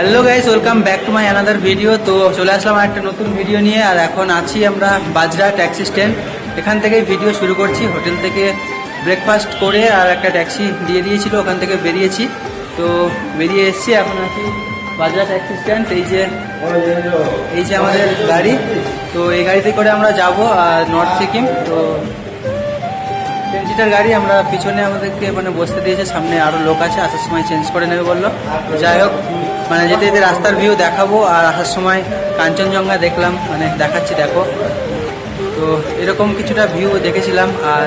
Hello guys welcome back to my another video তো চলে আসলাম একটা নতুন ভিডিও নিয়ে, আর এখন আছি আমরা বাজরা ট্যাক্সি স্ট্যান্ড এখান থেকেই ভিডিও শুরু করছি, হোটেল থেকে ব্রেকফাস্ট করে আর একটা ট্যাক্সি দিয়ে দিয়েছিল, ওখান থেকে বেরিয়েছি। তো বেরিয়ে এসেছি, এখন আছি বাজরা ট্যাক্সি স্ট্যান্ড এই যে এই যে আমাদের গাড়ি, তো এই গাড়িতে করে আমরা যাব নর্থ সিকিম। তো টেন সিটার গাড়ি আমরা পিছনে আমাদেরকে মানে বসতে দিয়েছে, সামনে আরও লোক আছে, আসার সময় চেঞ্জ করে নেবে বলল। যাই হোক মানে যেতে যেতে রাস্তার ভিউ দেখাবো আর আসার সময় কাঞ্চনজঙ্ঘা দেখলাম মানে দেখাচ্ছি, দেখো। তো এরকম কিছুটা ভিউ দেখেছিলাম আর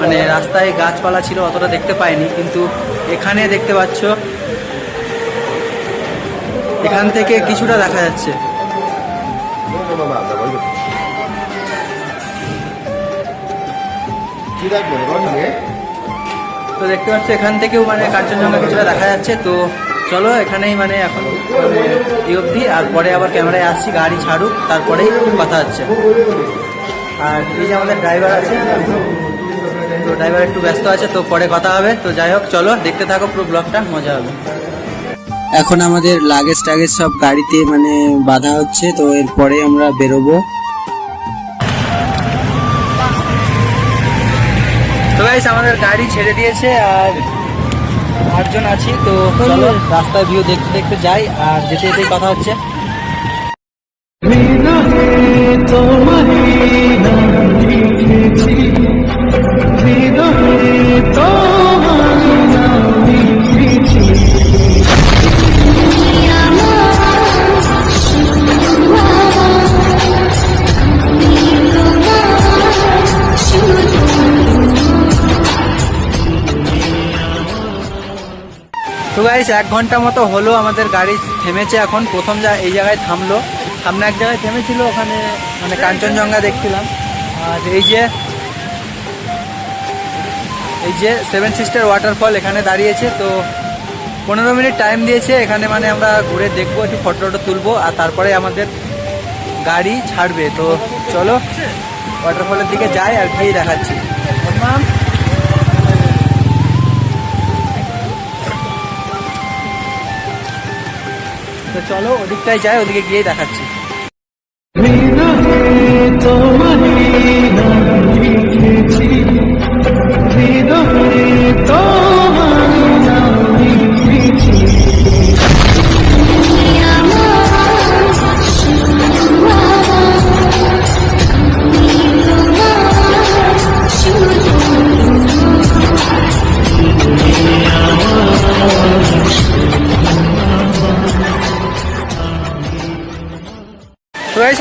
মানে রাস্তায় গাছপালা ছিল, অতটা দেখতে পাইনি, কিন্তু এখানে দেখতে পাচ্ছ, এখান থেকে কিছুটা দেখা যাচ্ছে। তো দেখতে পাচ্ছ এখান থেকেও মানে কাঞ্চনজঙ্ঘা কিছুটা দেখা যাচ্ছে। তো চলো এখানেই মানে এখন এই অবধি। আর পরে আবার ক্যামেরায় আসছি গাড়ি ছাড়ুক তারপরেই কথা হচ্ছে। আর এই যে আমাদের ড্রাইভার আছে তো ড্রাইভার একটু ব্যস্ত আছে তো পরে কথা হবে। তো যাই হোক চলো দেখতে থাকো পুরো ব্লগটা মজা হবে। এখন আমাদের লাগেজ টাগেজ সব গাড়িতে মানে বাধা হচ্ছে তো এরপরে আমরা বেরোবো। গাইস আমাদের গাড়ি ছেড়ে দিয়েছে আর আটজন আছি, তো চলো রাস্তায় ভিউ দেখতে দেখতে যাই আর যেতে যেতেই কথা হচ্ছে। তো গাইস এক ঘণ্টা মতো হলো আমাদের গাড়ি থেমেছে এখন। প্রথম যা এই জায়গায় থামলো। সামনে এক জায়গায় থেমেছিল, ওখানে মানে কাঞ্চনজঙ্ঘা দেখছিলাম। আর এই যে এই যে সেভেন সিস্টার ওয়াটারফল এখানে দাঁড়িয়েছে। তো পনেরো মিনিট টাইম দিয়েছে। এখানে মানে আমরা ঘুরে দেখব, একটু ফটো টটো তুলবো, আর তারপরে আমাদের গাড়ি ছাড়বে। তো চলো ওয়াটারফলের দিকে যাই আর গিয়ে দেখাচ্ছি। তো চলো ওদিকটাই যাই ওদিকে গিয়ে দেখাচ্ছি। তো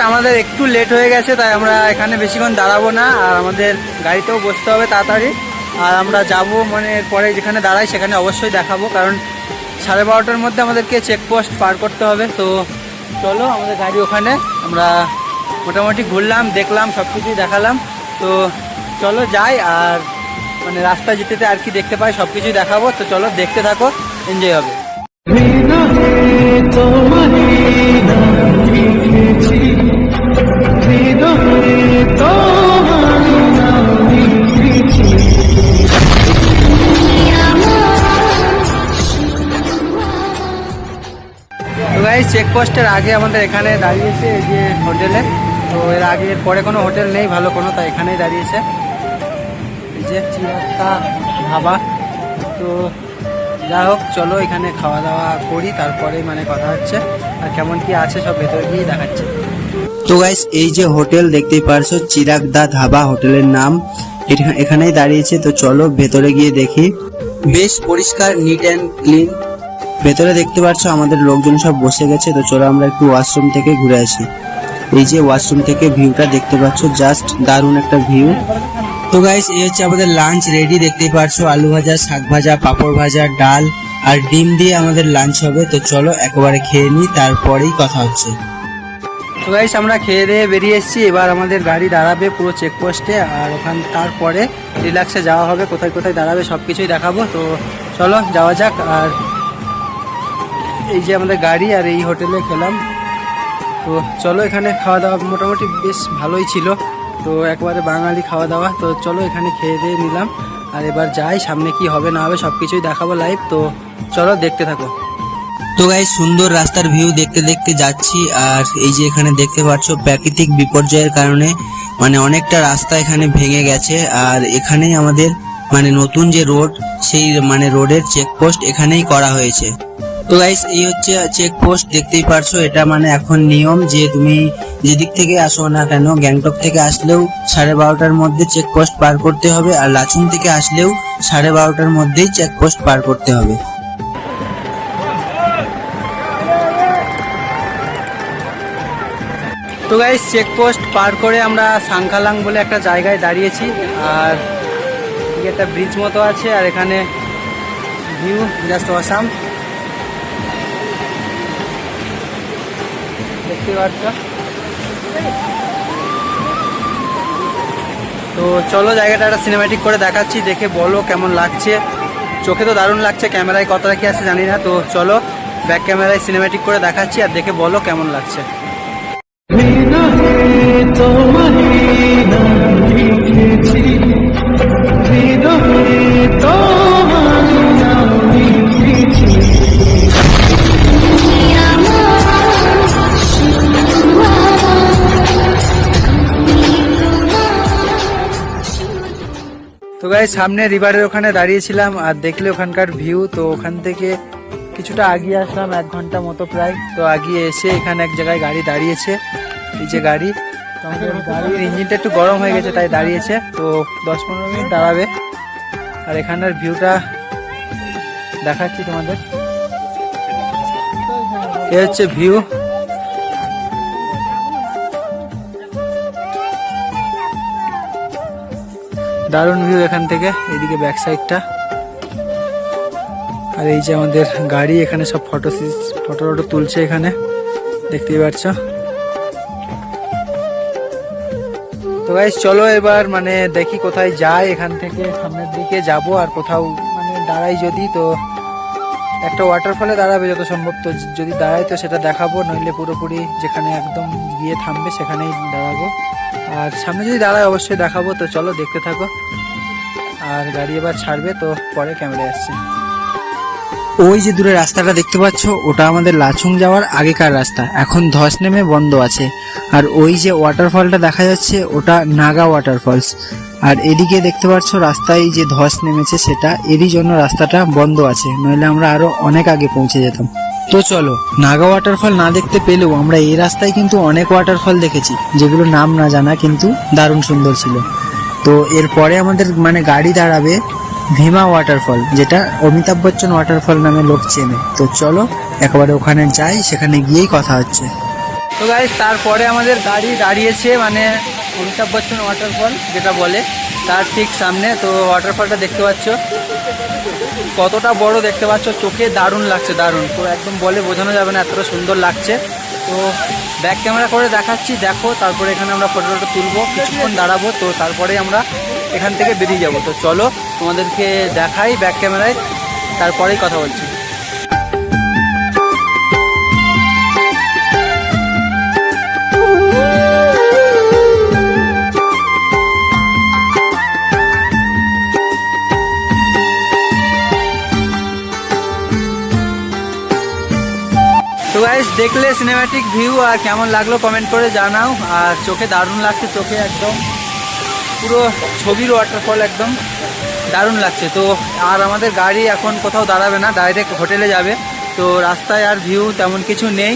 আমাদের একটু লেট হয়ে গেছে, তাই আমরা এখানে বেশিক্ষণ দাঁড়াবো না, আর আমাদের গাড়িতেও বসতে হবে তাড়াতাড়ি। আর আমরা যাব মানে পরে যেখানে দাঁড়াই সেখানে অবশ্যই দেখাবো, কারণ সাড়ে বারোটার মধ্যে আমাদেরকে চেকপোস্ট পার করতে হবে। তো চলো, আমাদের গাড়ি ওখানে, আমরা মোটামুটি ঘুরলাম, দেখলাম সব কিছুই দেখালাম। তো চলো যাই, আর মানে রাস্তা যেতে আর কি দেখতে পাই সব কিছুই দেখাবো। তো চলো, দেখতে থাকো এনজয় হবে। চেকপোস্টের আগে আমাদের এখানে দাঁড়িয়েছে এই যে হোটেলে। তো এর আগে এর পরে কোনো হোটেল নেই, ভালো কোনো, তাই এখানেই দাঁড়িয়েছে। এই যে চিরাক্তা ধাবা। তো যা হোক, চলো এখানে খাওয়া দাওয়া করি, তারপরে মানে কথা হচ্ছে। আর কেমন কি আছে সব ভেতরে গিয়ে দেখাচ্ছে। তো গাইস এই যে হোটেল দেখতেই পারছ চিরাগ দা ধাবা হোটেলের নাম। এখা- এখানেই দাঁড়িয়েছে, তো চলো ভেতরে গিয়ে দেখি। বেশ পরিষ্কার নিট অ্যান্ড ক্লিন ভেতরে দেখতে পাচ্ছ আমাদের লোকজন সব বসে গেছে, তো চলো আমরা একটু ওয়াশরুম থেকে ঘুরে আসি। এই যে ওয়াশরুম থেকে ভিউটা দেখতে পাচ্ছ, জাস্ট দারুণ একটা ভিউ। তো গাইস এই হচ্ছে আমাদের লাঞ্চ রেডি দেখতে পারছ, আলু ভাজা, শাক ভাজা, পাঁপড় ভাজা, ডাল আর ডিম দিয়ে আমাদের লাঞ্চ হবে। তো চলো একেবারে খেয়ে নিই, তারপরেই কথা হচ্ছে। তো গাইস আমরা খেয়ে দিয়ে বেরিয়ে এসেছি। এবার আমাদের গাড়ি দাঁড়াবে পুরো চেকপোস্টে আর ওখান তারপরে রিল্যাক্সে যাওয়া হবে, কোথায় কোথায় দাঁড়াবে সব কিছুই দেখাবো। তো চলো যাওয়া যাক আর এই যে আমাদের গাড়ি আর এই হোটেলে খেলাম। তো চলো এখানে খাওয়া দাওয়া মোটামুটি বেশ ভালোই ছিল। তো একবারে বাঙালি খাওয়া দাওয়া তো চলো এখানে খেয়ে দিয়ে নিলাম। আর এবার যাই, সামনে কি হবে না হবে সব কিছুই দেখাবো লাইভ তো চলো দেখতে থাকো। তো গাই সুন্দর রাস্তার ভিউ দেখতে দেখতে যাচ্ছি। আর এই যে এখানে দেখতে পাচ্ছ, প্রাকৃতিক বিপর্যয়ের কারণে মানে অনেকটা রাস্তা এখানে ভেঙে গেছে। আর এখানেই আমাদের মানে নতুন যে রোড সেই মানে রোডের চেকপোস্ট এখানেই করা হয়েছে। তো গাইস এই হচ্ছে চেকপোস্ট দেখতেই পারছ, এটা মানে এখন নিয়ম যে তুমি যেদিক থেকে আসো না কেন, গ্যাংটক থেকে আসলেও সাড়ে বারোটার মধ্যে চেকপোস্ট পার করতে হবে আর লাচুং থেকে আসলেও সাড়ে বারোটার মধ্যেই চেকপোস্ট পার করতে হবে। তো গাইস চেকপোস্ট পার করে আমরা সাংখালাং বলে একটা জায়গায় দাঁড়িয়েছি আর একটা ব্রিজ মতো আছে আর এখানে ভিউ জাস্ট অসাম দেখতে পাচ্ছ। তো চলো জায়গাটা একটা সিনেমাটিক করে দেখাচ্ছি, দেখে বলো কেমন লাগছে। চোখে তো দারুণ লাগছে, ক্যামেরায় কতটা কি আছে জানি না। তো চলো ব্যাক ক্যামেরায় সিনেমাটিক করে দেখাচ্ছি আর দেখে বলো কেমন লাগছে। তো গাই সামনে রিভারের ওখানে দাঁড়িয়েছিলাম আর দেখলে ওখানকার ভিউ তো ওখান থেকে কিছুটা আগিয়ে আসলাম, এক ঘণ্টা মতো প্রায়। তো আগিয়ে এসে এখানে এক জায়গায় গাড়ি দাঁড়িয়েছে, এই যে গাড়ি। গাড়ির ইঞ্জিনটা একটু গরম হয়ে গেছে, তাই দাঁড়িয়েছে। তো দশ পনেরো মিনিট দাঁড়াবে। আর এখানের ভিউটা দেখাচ্ছি তোমাদের। এ হচ্ছে ভিউ দারুণ ভিউ এখান থেকে, এদিকে ব্যাক সাইডটা আর এই যে আমাদের গাড়ি, এখানে সব ফটো ফটো টটো তুলছে এখানে, দেখতেই পাচ্ছ। তো গাইস চলো এবার মানে দেখি কোথায় যাই, এখান থেকে সামনের দিকে যাব, আর কোথাও মানে দাঁড়াই যদি, তো একটা ওয়াটারফলে দাঁড়াবে যত সম্ভব। তো যদি দাঁড়ায়, তো সেটা দেখাবো, নইলে পুরোপুরি যেখানে একদম গিয়ে থামবে সেখানেই দাঁড়াবো। আর সামনে যদি দাঁড়ায়, অবশ্যই দেখাবো। তো চলো, দেখতে থাকো। আর গাড়ি এবার ছাড়বে, তো পরে ক্যামেরায় আসছে। ওই যে দূরে রাস্তাটা দেখতে পাচ্ছ, ওটা আমাদের লাচুং যাওয়ার আগেকার রাস্তা। এখন ধস নেমে বন্ধ আছে। আর ওই যে ওয়াটারফলটা দেখা যাচ্ছে, ওটা নাগা ওয়াটারফলস আর এদিকে দেখতে পাচ্ছ রাস্তায় যে ধস নেমেছে সেটা, এরই জন্য রাস্তাটা বন্ধ আছে, নইলে আমরা আরও অনেক আগে পৌঁছে যেতাম। তো চলো, নাগা ওয়াটারফল না দেখতে পেলেও আমরা এই রাস্তায় কিন্তু অনেক ওয়াটারফল দেখেছি যেগুলো নাম না জানা কিন্তু দারুণ সুন্দর ছিল। তো এরপরে আমাদের মানে গাড়ি দাঁড়াবে ভীমা ওয়াটারফল যেটা অমিতাভ বচ্চন ওয়াটারফল নামে লোক চেনে। তো চলো, একবারে ওখানে যাই, সেখানে গিয়েই কথা হচ্ছে। তো গাইজ তারপরে আমাদের গাড়ি দাঁড়িয়েছে মানে অমিতাভ বচ্চন ওয়াটারফল যেটা বলে, তার ঠিক সামনে, তো ওয়াটারফলটা দেখতে পাচ্ছ। কতটা বড় দেখতে পাচ্ছ, চোখে দারুণ লাগছে, দারুণ। তো একদম বলে বোঝানো যাবে না, এতটা সুন্দর লাগছে। তো ব্যাক ক্যামেরা করে দেখাচ্ছি, দেখো, তারপরে এখানে আমরা ফটো টটো তুলবো, কিছুক্ষণ দাঁড়াবো, তো তারপরে আমরা এখান থেকে বেরিয়ে যাব। তো চলো তোমাদেরকে দেখাই ব্যাক ক্যামেরায় তারপরেই কথা বলছি। তো গাইস দেখলে সিনেম্যাটিক ভিউ আর কেমন লাগল কমেন্ট করে জানাও। আর চোখে দারুণ লাগছে, চোখে একদম পুরো ছবির ওয়াটারফল একদম দারুণ লাগছে। তো আর আমাদের গাড়ি এখন কোথাও দাঁড়াবে না ডাইরেক্ট হোটেলে যাবে। তো রাস্তায় আর ভিউ তেমন কিছু নেই।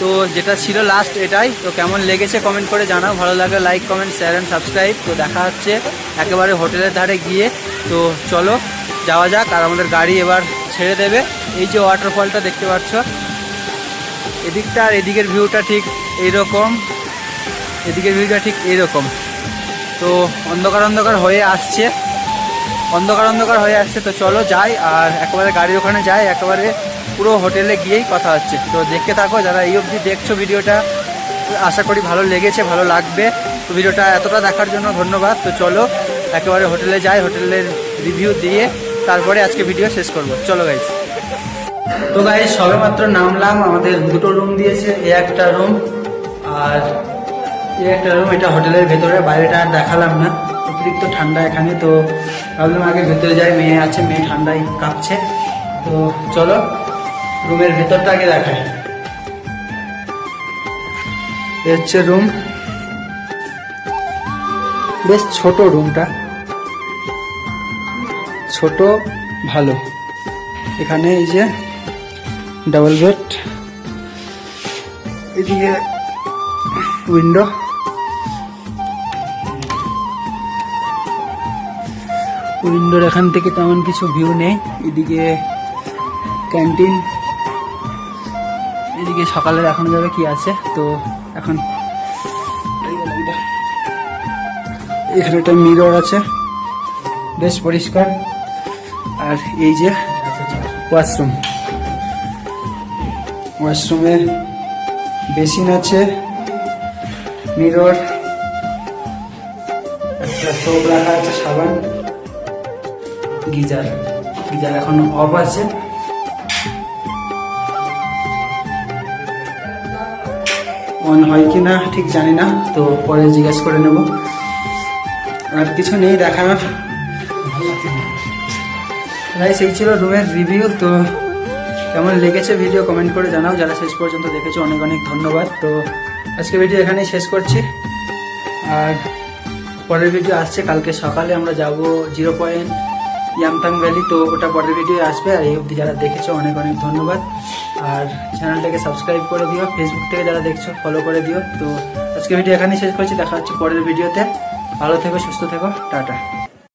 তো যেটা ছিল লাস্ট এটাই। তো কেমন লেগেছে কমেন্ট করে জানাও। ভালো লাগলে like comment share and subscribe তো দেখা হচ্ছে একেবারে হোটেলের ধারে গিয়ে। তো চলো, যাওয়া যাক। আর আমাদের গাড়ি এবার ছেড়ে দেবে। এই যে ওয়াটারফলটা দেখতে পাচ্ছ এদিকটা আর এদিকের ভিউটা ঠিক এইরকম। এদিকের ভিউটা ঠিক এইরকম। তো অন্ধকার অন্ধকার হয়ে আসছে। অন্ধকার অন্ধকার হয়ে আসছে, তো চলো যাই। আর একেবারে গাড়ির ওখানে যাই, একেবারে পুরো হোটেলে গিয়েই কথা হচ্ছে। তো দেখতে থাকো, যারা এই অবধি দেখছ ভিডিওটা, আশা করি ভালো লেগেছে, ভালো লাগবে। তো ভিডিওটা এতটা দেখার জন্য ধন্যবাদ। তো চলো একেবারে হোটেলে যাই, হোটেলের রিভিউ দিয়ে তারপরে আজকে ভিডিও শেষ করব। চলো গাইস তো গাইস সবে মাত্র নামলাম, আমাদের দুটো রুম দিয়েছে, এ একটা রুম আর এ একটা রুম এটা হোটেলের ভেতরে, বাইরেটা আর দেখালাম না, অতিরিক্ত ঠান্ডা এখানে, তো ভাবলাম আগে ভেতরে যাই, মেয়ে আছে, মেয়ে ঠান্ডায় কাঁপছে, তো চলো, রুমের ভেতরটা আগে দেখাই। হচ্ছে রুম বেশ ছোট রুমটা ছোট, ভালো। এখানে এই যে ডাবল বেড। এদিকে উইন্ডো উইন্ডোর এখান থেকে তেমন কিছু ভিউ নেই। এদিকে ক্যান্টিন এদিকে সকালের এখন যাবে কি আছে তো এখন এখানে একটা মিরর আছে বেশ পরিষ্কার। আর এই যে ওয়াশরুম ওয়াশরুমে বেসিন আছে, মিরর, একটা সোপ রাখা আছে, সাবান, গিজার। গিজার এখন অফ আছে। অন হয় কি না ঠিক জানি না, তো পরে জিজ্ঞেস করে নেব। আর কিছু নেই দেখানোর। গাইস এই ছিল রুমের রিভিউ তো কেমন লেগেছে ভিডিও কমেন্ট করে জানাও। যারা শেষ পর্যন্ত দেখেছ, অনেক অনেক ধন্যবাদ। তো আজকে ভিডিও এখানেই শেষ করছি। আর পরের ভিডিও আসছে কালকে সকালে। আমরা যাব জিরো পয়েন্ট ইয়ামতাং ভ্যালি তো ওটা পরের ভিডিও আসবে। আর এই অবধি যারা দেখেছ, অনেক অনেক ধন্যবাদ। আর চ্যানেলটাকে সাবস্ক্রাইব করে দিও। ফেসবুক থেকে যারা দেখছ ফলো করে দিও। তো আজকে ভিডিও এখানেই শেষ করছি। দেখা হচ্ছে পরের ভিডিওতে ভালো থেকো, সুস্থ থেকো। টাটা।